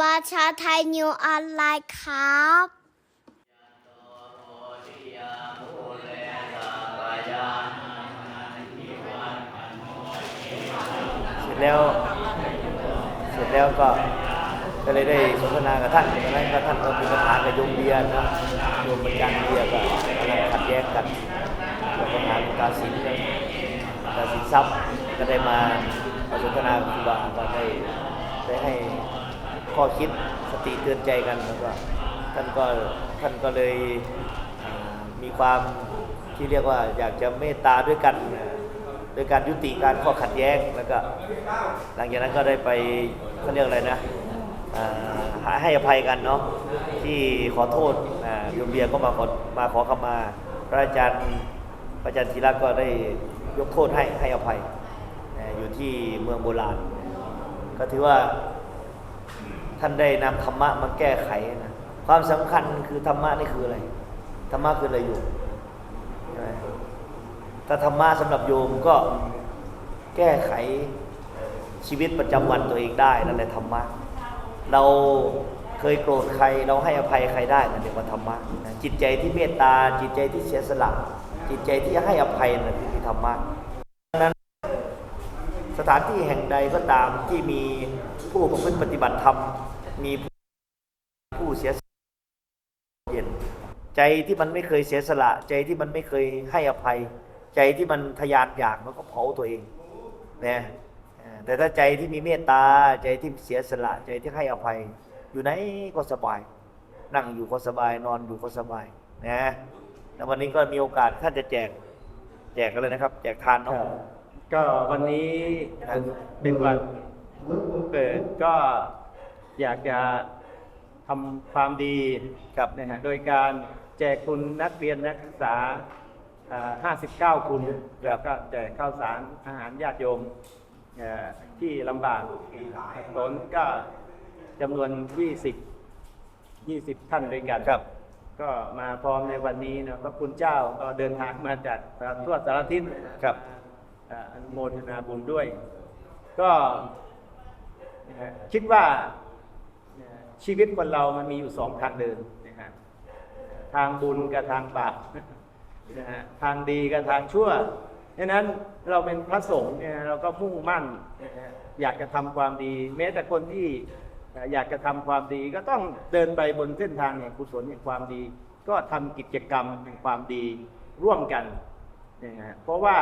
ประชาไทยนิวออนไลน์ครับเสร็จแล้ว เสร็จแล้วก็ก็เลยได้สนทนากับท่านตอนนั้นก็ท่านก็เป็นประธากับโยมเบียร์นะโยมประจันเบียร์ก็กำลังขัดแย้งกันแล้วประธานกาสินกันกาสินทรัพย์ก็ได้มามาสนทนากับครูบาก็ได้ได้ให้ ข้อคิดสติเตือนใจกันแล้วก็ท่านก็ท่านก็เลยมีความที่เรียกว่าอยากจะเมตตาด้วยกันโดยการยุติการข้อขัดแย้งแล้วก็หลังจากนั้นก็ได้ไปเขาเรียกอะไรนะอ่าให้อภัยกันเนาะที่ขอโทษโยมเบียร์ก็มาขอมาขอขมา พระอาจารย์พระอาจารย์ธีระก็ได้ยกโทษให้ให้อภัยอยู่ที่เมืองโบราณ ก็ถือว่า ท่านได้นำธรรมะมาแก้ไขนะความสำคัญคือธรรมะนี่คืออะไร ธรรมะคืออะไรอยู่ถ้าธรรมะสำหรับโยมก็แก้ไขชีวิตประจำวันตัวเองได้นั่นแหละธรรมะ เราเคยโกรธใครเราให้อภัยใครได้นั่นเรียกว่าธรรมะนะจิตใจที่เมตตา จิตใจที่เสียสละจิตใจที่ให้อภัยนั่นคือธรรมะดังนั้นสถานที่แห่งใดก็ตามที่มีผู้ประพฤติปฏิบัติธรรม มีผู้เสียสละเย็น ใจที่มันไม่เคยเสียสละ ใจที่มันไม่เคยให้อภัย ใจที่มันทะยานอยากมันก็เผาตัวเองนะเอ่อแต่ถ้าใจที่มีเมตตาใจที่เสียสละ ใจที่ให้อภัย อยู่ไหนก็สบาย นั่งอยู่ก็สบายนอนอยู่ก็สบายนะแล้ววันนี้ก็มีโอกาสท่านจะแจก แจกกันเลยนะครับ แจกทานเนาะก็วันนี้เป็นวันเกิดก็ อยากจะทำความดีครับนะฮะโดยการแจกคุณนักเรียนนักศึกษาอ่า59 คุณแล้วก็แจกข้าวสารอาหารญาติโยมเอ่อที่ลำบากตนก็จำนวน 20 20 ท่านด้วยกันครับ ก็มาพร้อมในวันนี้นะพระคุณเจ้าก็เดินทางมาจากทั่วสารทิศครับอ่าอนุโมทนาบุญด้วย ก็นะฮะคิดว่านะ ชีวิตคนเรามันมีอยู่สองทางเดินนะฮะทางบุญกับทางบาปนะฮะทางดีกับทางชั่วดังนั้นเราเป็นพระสงฆ์เนี่ยเราก็มุ่งมั่นนะฮะอยากจะทำความดี แม้แต่คนที่อยากจะทำความดีก็ต้องเดินไปบนเส้นทางแห่งกุศลแห่งความดี ก็ทำกิจกรรมแห่งความดีร่วมกันนะฮะเพราะว่า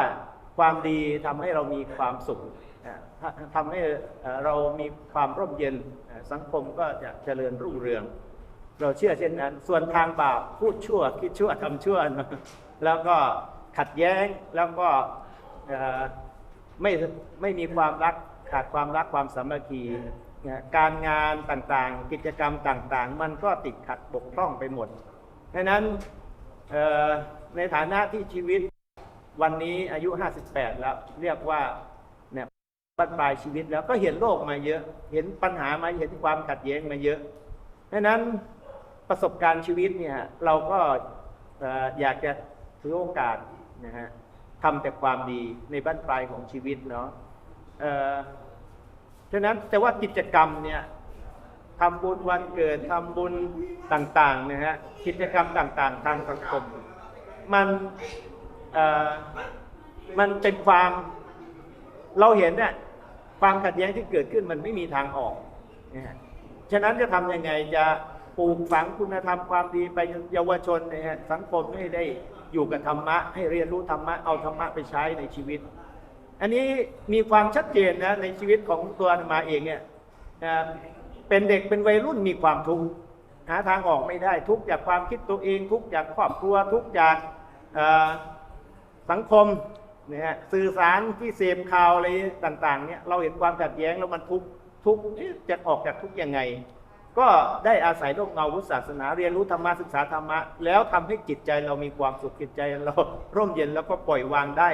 ความดีทำให้เรามีความสุขอ่าถ้าทำให้เรามีความร่มเย็นสังคมก็จะเจริญรุ่งเรือง เราเชื่อเช่นนั้น ส่วนทางบาปพูดชั่วคิดชั่วทำชั่ว แล้วก็ขัดแย้งแล้วก็ไม่ไม่มีความรักขาดความรักความสามัคคีการงานต่างๆ กิจกรรมต่างๆ มันก็ติดขัดบกพร่องไปหมดดังนั้นในฐานะที่ชีวิต วันนี้อายุ 58 แล้ว เรียกว่าเนี่ยบั้นปลายชีวิตแล้วก็เห็นโลกมาเยอะ เห็นปัญหามาเห็นความขัดแย้งมาเยอะดังนั้นประสบการณ์ชีวิตเนี่ยเราก็ออยากจะถือโอกาสนะฮะทำแต่ความดีในบั้นปลายของชีวิตเนาะเอ่อฉะนั้นแต่ว่ากิจกรรมเนี่ยทำบุญวันเกิดทำบุญต่างๆนะฮะกิจกรรมต่างๆ ทางสังคม มัน มันเป็นความเราเห็นเนี่ยความขัดแย้งที่เกิดขึ้นมันไม่มีทางออกนะฉะนั้นจะทำยังไงจะปลูกฝังคุณธรรมความดีไปเยาวชนนะฮะสังคมให้ได้อยู่กับธรรมะ ให้เรียนรู้ธรรมะเอาธรรมะไปใช้ในชีวิต อันนี้มีความชัดเจนนะในชีวิตของตัวมาเองเนี่ยเป็นเด็กเป็นวัยรุ่นมีความทุกข์หาทางออกไม่ได้ทุกข์จากความคิดตัวเอง ทุกข์จากครอบครัวทุกข์จากอ สังคมนะฮะสื่อสารที่เสพข่าวอะไรต่างๆเนี่ยเราเห็นความขัดแย้งแล้วมันทุกทุกข์เอ๊ะจะออกจากทุกยังไง ก็ได้อาศัยร่มเงาพุทธศาสนาเรียนรู้ธรรมะศึกษาธรรมะ แล้วทำให้จิตใจเรามีความสุขจิตใจเราร่มเย็นแล้วก็ปล่อยวางได้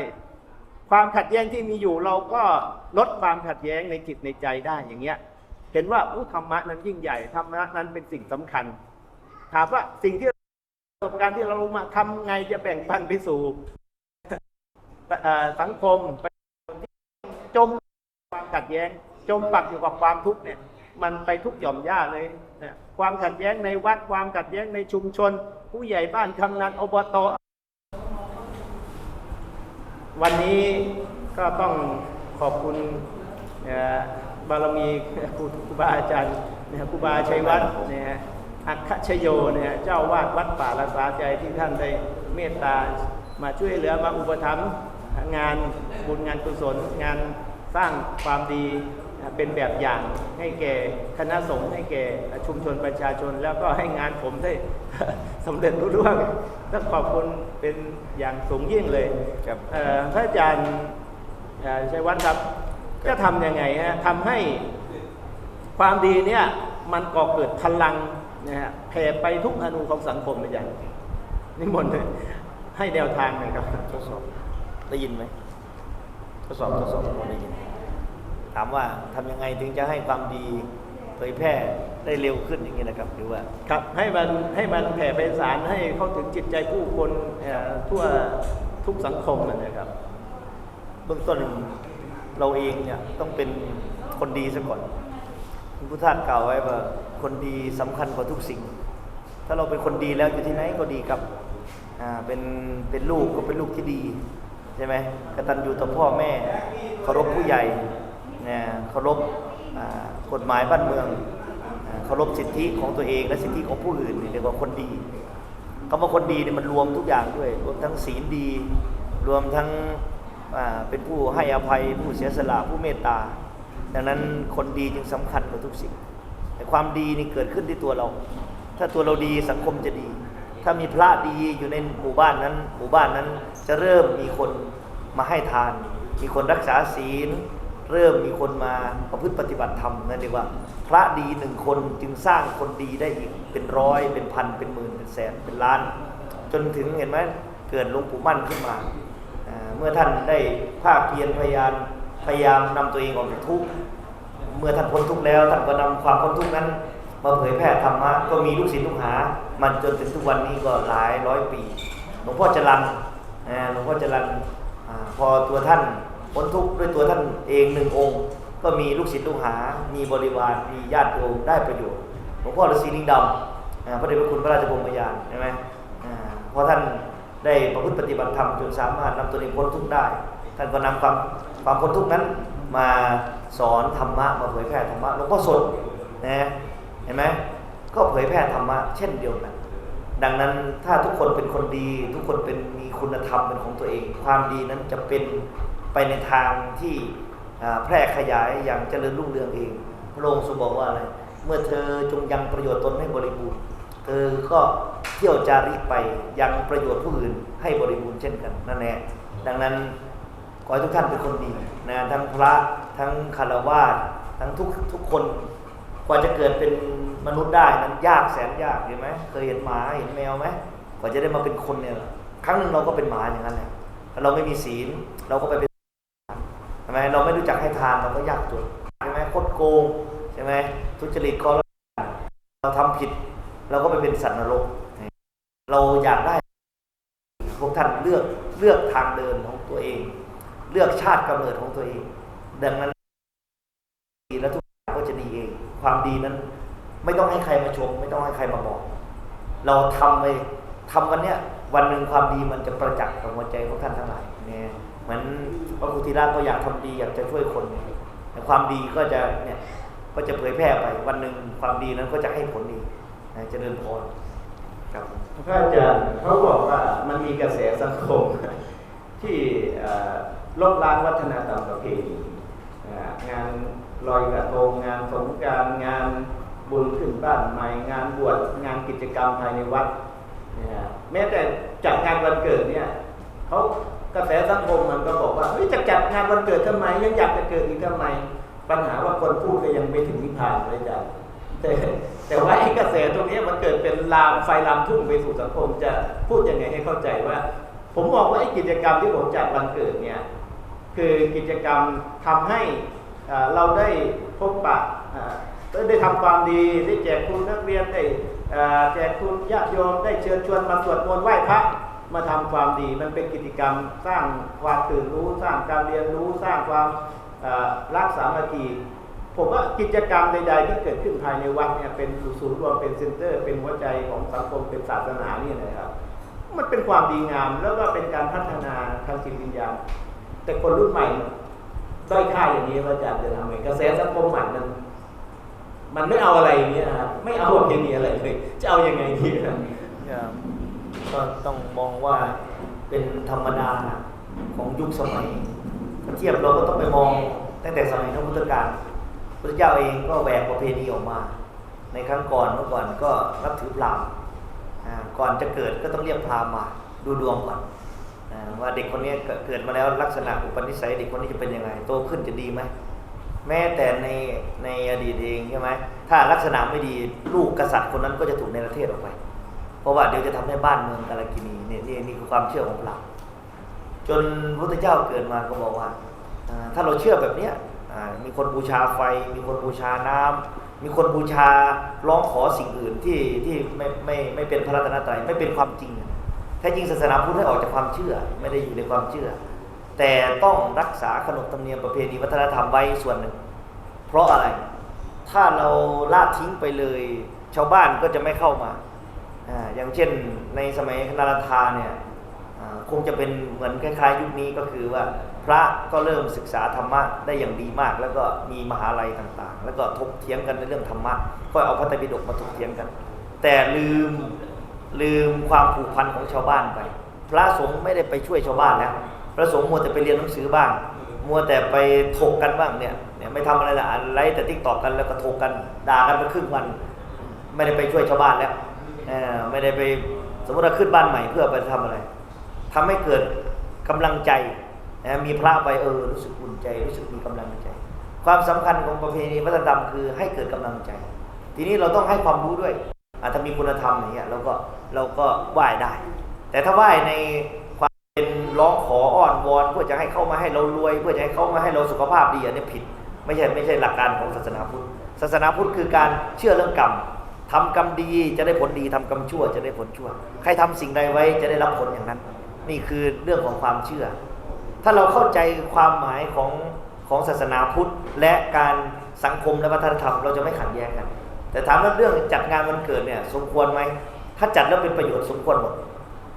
ความขัดแย้งที่มีอยู่เราก็ลดความขัดแย้งในจิตในใจได้อย่างเงี้ยเห็นว่าอุยธรรมะนั้นยิ่งใหญ่ธรรมะนั้นเป็นสิ่งสำคัญ ถามว่าสิ่งที่ประสบการณ์ที่เรารู้มาทำไงจะแบ่งปันไปสู่ สังคมไปจมความขัดแย้ง จมปักอยู่กับความทุกข์เนี่ย มันไปทุกหย่อมย่าเลยนะความขัดแย้งในวัดความขัดแย้งในชุมชน ผู้ใหญ่บ้านกำนันอบตวันนี้ก็ต้องขอบคุณบารมีครูบาอาจารย์นะครูบาชัยวัฒน์นี่ยฮะอัคชโยเนี่ยฮะเจ้าวาดวัดป่าละสาใจที่ท่านได้เมตตามาช่วยเหลือมาอุปถัมภ์ งานบุญงานกุศลงานสร้างความดีเป็นแบบอย่างให้แก่คณะสงฆ์ให้แก่ชุมชนประชาชน แล้วก็ให้งานผมได้สำเร็จรุ่ร่วงต้องขอบคุณเป็นอย่างสูงยิ่งเลยครับเอ่อพระอาจารย์เอ่อชัยวัฒน์ครับจะทำยังไงฮะทำให้ความดีเนี่ยมันก่อเกิดพลังนะฮะแผ่ไปทุกอนูของสังคมเลยอย่างนิมนต์เลยให้แนวทางหน่อยครับทดสอบ ได้ยินไหมทดสอบทดสอบพอได้ยิน ถามว่าทำยังไงถึงจะให้ความดีเผยแพร่ได้เร็วขึ้นอย่างนี้นะครับหรือว่าครับให้มันให้มันแผ่ไปสารให้เข้าถึงจิตใจผู้คนเอ่อทั่วทุกสังคมนะครับ เบื้องต้นเราเองเนี่ยต้องเป็นคนดีซะก่อนคุณพุทธากล่าวไว้ว่าคนดีสำคัญกว่าทุกสิ่ง ถ้าเราเป็นคนดีแล้วอยู่ที่ไหนก็ดีครับอ่าเป็นเป็นลูกก็เป็นลูกที่ดี ใช่ไหมกตัญญูต่อพ่อแม่เคารพผู้ใหญ่นะเคารพกฎหมายบ้านเมืองเคารพสิทธิของตัวเองและสิทธิของผู้อื่นเรียกว่าคนดีคำว่าคนดีเนี่ยมันรวมทุกอย่างด้วย รวมทั้งศีลดี รวมทั้งเป็นผู้ให้อภัย ผู้เสียสละผู้เมตตา ดังนั้นคนดีจึงสำคัญกว่าทุกสิ่ง แต่ความดีนี่เกิดขึ้นที่ตัวเรา ถ้าตัวเราดีสังคมจะดี ถ้ามีพระดีอยู่ในหมู่บ้านนั้น หมู่บ้านนั้น จะเริ่มมีคนมาให้ทาน มีคนรักษาศีล เริ่มมีคนมาประพฤติปฏิบัติธรรมนั่นเรียกว่า พระดีหนึ่งคนจึงสร้างคนดีได้อีกเป็นร้อยเป็นพันเป็นหมื่นเป็นแสนเป็นล้าน จนถึงเห็นไหมเกิดหลวงปู่มั่นขึ้นมา เมื่อท่านได้ภาคเพียรพยายามพยายามนำตัวเองออกจากทุกข์เมื่อท่านพ้นทุกข์แล้วท่านก็นำความพ้นทุกข์นั้นมาเผยแผ่ธรรมะก็มีลูกศิษย์ลูกหา มันจนถึงทุกวันนี้ก็หลายร้อยปี หลวงพ่อจรัน หลวงพ่อจรันพอตัวท่านพ้นทุกข์ด้วยตัวท่านเองหนึ่งองค์ ก็มีลูกศิษย์ลูกหา มีบริวาร มีญาติโยมได้ประโยชน์ หลวงพ่อฤาษีลิงดำอ่าพระเดชพระคุณพระราชบรมยานใช่ไหมพอท่านได้ประพฤติปฏิบัติธรรมจนสามารถนำตัวเองพ้นทุกข์ได้ ท่านก็นำความความพ้นทุกข์นั้นมาสอนธรรมะมาเผยแพร่ธรรมะหลวงพ่อสดนะเห็นไหมก็เผยแพร่ธรรมะเช่นเดียวกัน ดังนั้นถ้าทุกคนเป็นคนดี ทุกคนเป็นมีคุณธรรมเป็นของตัวเอง ความดีนั้นจะเป็นไปในทางที่แพร่ขยายอย่างเจริญรุ่งเรืองเอง พระองค์ทรงบอกว่าอะไรเมื่อเธอจงยังประโยชน์ตนให้บริบูรณ์ เธอก็เที่ยวจาริกไปยังประโยชน์ผู้อื่นให้บริบูรณ์เช่นกันนั่นแหละดังนั้นขอให้ทุกท่านเป็นคนดีนะทั้งพระทั้งคารวาทั้งทุกทุกคน ว่าจะเกิดเป็นมนุษย์ได้นั้นยากแสนยากเห็นไหมเคยเห็นหมาเห็นแมวไหมกว่าจะได้มาเป็นคนเนี่ยครั้งหนึ่งเราก็เป็นหมาอย่างนั้นแหละเราไม่มีศีลเราก็ไปเป็นใช่ไหมเราไม่รู้จักให้ทานเราก็ยากจนใช่ไหมคดโกงใช่ไหมทุจริตคอร์รัปชันเราทำผิด เราก็ไปเป็นสัตว์นรก เราอยากได้พวกท่านเลือกเลือกทางเดินของตัวเอง เลือกชาติกำเนิดของตัวเอง ดังนั้นดีแล้วทุก ความดีนั้น ไม่ต้องให้ใครมาชม ไม่ต้องให้ใครมาบอก เราทำไปทำวันเนี้ยวันหนึ่งความดีมันจะประจักษ์กับหัวใจของท่านทั้งหลายเนี่ยเหมือนพระครูธีระก็อยากทำดีอยากจะช่วยคนแต่ความดีก็จะเนี่ยก็จะเผยแพร่ไป วันหนึ่งความดีนั้นก็จะให้ผลดีนะเจริญพรครับพระอาจารย์เขาบอกว่ามันมีกระแสสังคมที่ลบล้างวัฒนธรรมประเพณีนะฮะงาน ลอยกระทงงานสงการงานบุญขึ้นบ้านใหม่งานบวชงานกิจกรรมภายในวัดนะฮะแม้แต่จัดงานวันเกิดเนี่ยเขากระแสสังคมมันก็บอกว่าเฮ้ยจะจัดงานวันเกิดทำไม ยังอยากจะเกิดอีกทำไม ปัญหาว่าคนพูดก็ยังไม่ถึงนิพพานเลยจ้ะแต่แต่ว่าไอ้กระแสตรงนี้มันเกิดเป็นลามไฟลามทุ่งไปสู่สังคมจะพูดยังไงให้เข้าใจว่า ผมมองว่าไอ้กิจกรรมที่ผมจัดวันเกิดเนี่ย คือกิจกรรมทำให้ เราได้พบปะได้ทำความดีได้แจกคุณนักเรียนได้แจกคุณญาติโยมได้เชิญชวนมาสวดมนต์ไหว้พระมาทำความดีมันเป็นกิจกรรมสร้างความตื่นรู้สร้างการเรียนรู้สร้างความรักสามัคคีผมว่ากิจกรรมใดๆที่เกิดขึ้นภายในวัดเนี่ยเป็นศูนย์รวมเป็นเซ็นเตอร์ เป็นหัวใจของสังคมเป็นศาสนาเนี่ยนะครับ มันเป็นความดีงามแล้วก็เป็นการพัฒนาทางจิตวิญญาณแต่คนรุ่นใหม่ ด้อยค่าอย่างนี้ว่าอาจารย์จะทำไงกระแสสังคมใหม่มันมันไม่เอาอะไรอย่างเงี้ยครับไม่เอาอย่างนี้อะไรเลยจะเอายังไงดีครับก็ต้องมองว่าเป็นธรรมดาของยุคสมัยเทียบเราก็ต้องไปมองตั้งแต่สมัยพระพุทธกาลพระเจ้าเองก็แหวกประเพณีออกมา ในครั้งก่อนเมื่อก่อนก็รับถือพราหมณ์ก่อนจะเกิดก็ต้องเรียกพราหมณ์มาดูดวงก่อน ว่าเด็กคนนี้เกิดมาแล้วลักษณะอุปนิสัยเด็กคนนี้จะเป็นยังไงโตขึ้นจะดีไหมแม้แต่ในในอดีตเองใช่ไหมถ้าลักษณะไม่ดีลูกกษัตริย์คนนั้นก็จะถูกในประเทศออกไป เพราะว่าเดี๋ยวจะทำให้บ้านเมืองกาลกินีเนี่ยนี่นี่คือความเชื่อของเราจนพระพุทธเจ้าเกิดมาก็บอกว่า ถ้าเราเชื่อแบบเนี้ยมีคนบูชาไฟ มีคนบูชาน้ำมีคนบูชาร้องขอสิ่งอื่นที่ที่ไม่ไม่ไม่เป็นพระรัตนตรัยไม่เป็นความจริง แท้จริงศาสนาพุทธให้ออกจากความเชื่อ ไม่ได้อยู่ในความเชื่อ แต่ต้องรักษาขนบธรรมเนียมประเพณีวัฒนธรรมไว้ส่วนหนึ่ง เพราะอะไร ถ้าเราละทิ้งไปเลย ชาวบ้านก็จะไม่เข้ามาออย่างเช่นในสมัยนารันทาเนี่ยคงจะเป็นเหมือนคล้ายๆยุคนี้ก็คือว่าพระก็เริ่มศึกษาธรรมะได้อย่างดีมาก แล้วก็มีมหาลัยต่างๆ แล้วก็ถกเถียงกันในเรื่องธรรมะก็เอาพระไตรปิฎกมาถกเถียงกัน แต่ลืม ลืมความผูกพันของชาวบ้านไป พระสงฆ์ไม่ได้ไปช่วยชาวบ้านแล้วพระสงฆ์มัวแต่ไปเรียนหนังสือบ้าง มัวแต่ไปถกกันบ้างเนี่ยเนี่ยไม่ทำอะไรละอ่านไลฟ์แต่ทิกตอกกันแล้วก็ถกกันด่ากันไปครึ่งวัน ไม่ได้ไปช่วยชาวบ้านแล้วไม่ได้ไปสมมติเราขึ้นบ้านใหม่เพื่อไปทำอะไรทำให้เกิดกำลังใจนะมีพระไปเออรู้สึกอุ่นใจรู้สึกมีกำลังใจ ความสำคัญของประเพณีวัฒนธรรมคือให้เกิดกำลังใจ ทีนี้เราต้องให้ความรู้ด้วยอาถ้ามีคุณธรรมอย่างเงี้ยเราก็ เราก็ไหว้ได้ แต่ถ้าไหว้ในความเป็นร้องขออ้อนวอนเพื่อจะให้เข้ามาให้เรารวย เพื่อจะให้เข้ามาให้เราสุขภาพดีอันนี้ผิด ไม่ใช่ไม่ใช่หลักการของศาสนาพุทธศาสนาพุทธคือการเชื่อเรื่องกรรมทำกรรมดีจะได้ผลดีทำกรรมชั่วจะได้ผลชั่ว ใครทำสิ่งใดไว้จะได้รับผลอย่างนั้น นี่คือเรื่องของความเชื่อ ถ้าเราเข้าใจความหมายของของศาสนาพุทธ และการสังคมและวัฒนธรรมเราจะไม่ขัดแย้งกัน แต่ถามว่าเรื่องจัดงานวันเกิดเนี่ยสมควรไหม ถ้าจัดแล้วเป็นประโยชน์สมควรหมด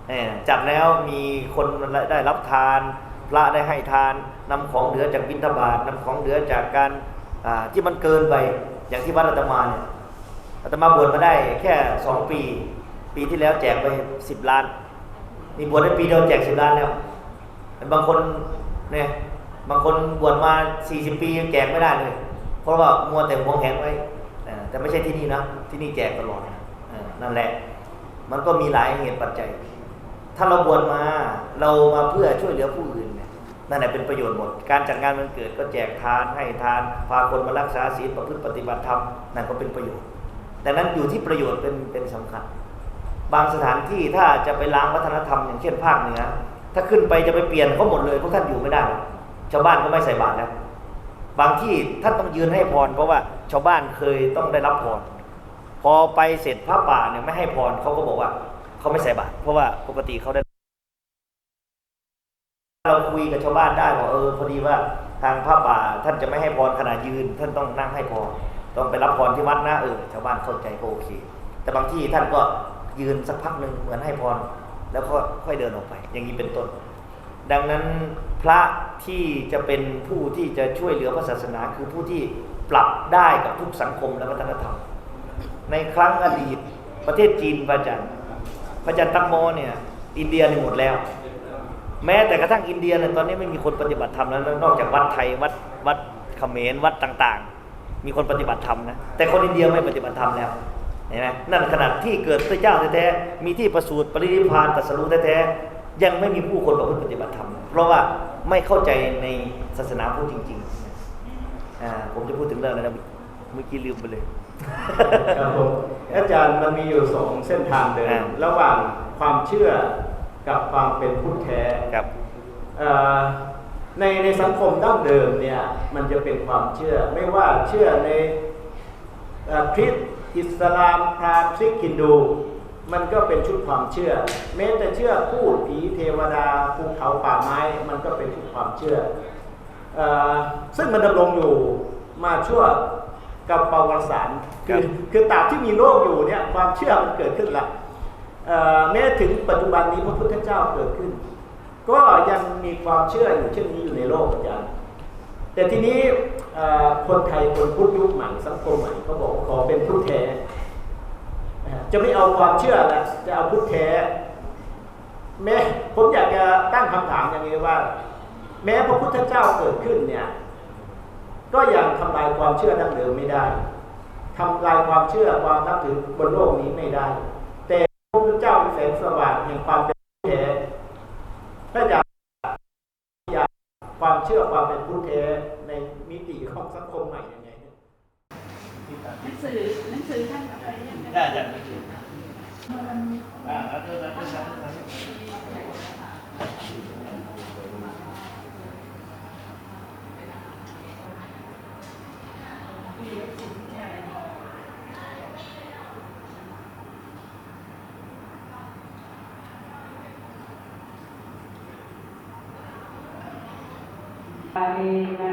เออจัดแล้วมีคนได้รับทาน พระได้ให้ทานนำของเหลือจากบิณฑบาตนำของเหลือจากการที่มันเกินไปอย่างที่วัดอาตมาเนี่ยอาตมาบวชมาได้แค่สองปี ปีที่แล้วแจกไปสิบล้านนี่บวชได้ปีเดียวแจกสิบล้านแล้วบางคนเนี่ยบางคนบวชมาสี่สิบปียังแจกไม่ได้เลย เพราะว่ามัวแต่หวงแหนไว้แต่ไม่ใช่ที่นี่นะที่นี่แจกตลอดนั่นแหละ มันก็มีหลายเหตุปัจจัย ถ้าเราบวชมาเรามาเพื่อช่วยเหลือผู้อื่นเนี่ยนั่นแหละเป็นประโยชน์หมด การจัดงานวันเกิดก็แจกทานให้ทานพาคนมารักษาศีลประพฤติปฏิบัติธรรมนั่นก็เป็นประโยชน์แต่นั้นอยู่ที่ประโยชน์เป็นเป็นสำคัญ บางสถานที่ถ้าจะไปล้างวัฒนธรรมอย่างเช่นภาคเหนือถ้าขึ้นไปจะไปเปลี่ยนเขาหมดเลยพวกท่านอยู่ไม่ได้ ชาวบ้านก็ไม่ใส่บาตรแล้วบางที่ท่านต้องยืนให้พร เพราะว่าชาวบ้านเคยต้องได้รับพร พอไปเสร็จพระป่าเนี่ยไม่ให้พรเขาก็บอกว่าเขาไม่ใส่บาตรเพราะว่าปกติเขาได้ เราคุยกับชาวบ้านได้ว่าเออพอดีว่าทางพระป่าท่านจะไม่ให้พรขณะยืน ท่านต้องนั่งให้พรต้องไปรับพรที่วัดนะเออชาวบ้านเข้าใจก็โอเค แต่บางที่ท่านก็ยืนสักพักหนึ่งเหมือนให้พรแล้วก็ค่อยเดินออกไป อย่างนี้เป็นต้น ดังนั้นพระที่จะเป็นผู้ที่จะช่วยเหลือพระศาสนา คือผู้ที่ปรับได้กับทุกสังคมและวัฒนธรรม ในครั้งอดีตประเทศจีนพระอาจารย์พระอาจารย์ตักโมเนี่ย อินเดียนี่หมดแล้ว แม้แต่กระทั่งอินเดียเนี่ยตอนนี้ไม่มีคนปฏิบัติธรรมแล้ว นอกจากวัดไทยวัดวัดเขมรวัดต่างๆ มีคนปฏิบัติธรรมนะแต่คนอินเดียไม่ปฏิบัติธรรมแล้วเห็นไหมนั่นขนาดที่เกิดพระเจ้าแท้ๆมีที่ประสูติปรินิพานตรัสรู้แท้ๆยังไม่มีผู้คนประพฤติปฏิบัติธรรม เพราะว่าไม่เข้าใจในศาสนาพุทธจริงๆผมจะพูดถึงเรื่องอะไรนะเมื่อกี้ลืมไปเลย ครับผมอาจารย์มันมีอยู่สองเส้นทางเดิอ่านระหว่างความเชื่อกับความเป็นพุทธแท้ครับ เอ่อในในสังคมดั้งเดิมเนี่ยมันจะเป็นความเชื่อ ไม่ว่าเชื่อในเอ่อคริสต์อิสลามพราหมณ์ซิกฮินดู มันก็เป็นชุดความเชื่อ แม้แต่เชื่อพูดผีเทวดาภูเขาป่าไม้มันก็เป็นชุดความเชื่อ เออซึ่งมันดำรงอยู่มาชั่ว กับปวารสารคือคือตราบที่มีโลกอยู่เนี่ยความเชื่อมันเกิดขึ้นละเอ่อแม้ถึงปัจจุบันนี้พระพุทธเจ้าเกิดขึ้น ก็ยังมีความเชื่ออยู่เช่นนี้อยู่ในโลกอาจารย์แต่ทีนี้เอ่อคนไทยคนพุทธยุคใหม่สังคมใหม่เขาบอกขอเป็นพุทธแท้นะฮะจะไม่เอาความเชื่อแล้วจะเอาพุทธแท้แม้ผมอยากจะตั้งคำถามอย่างนี้ว่า แม้พระพุทธเจ้าเกิดขึ้นเนี่ย ก็ยังทำลายความเชื่อดั้งเดิมไม่ได้ทำลายความเชื่อความนับถือบนโลกนี้ไม่ได้ แต่พระพุทธเจ้าเป็นแสงสว่างแห่งความเป็นพุทธแท้ถ้าจะอยากความเชื่อความเป็นพุทธแท้ในมิติของสังคมใหม่ยังไงเนี่ยหนังสือหนังสือท่านอะไรเนี่ยได้จ้ะอ่าแล้วก็แล้วก็แล้วก็ ปา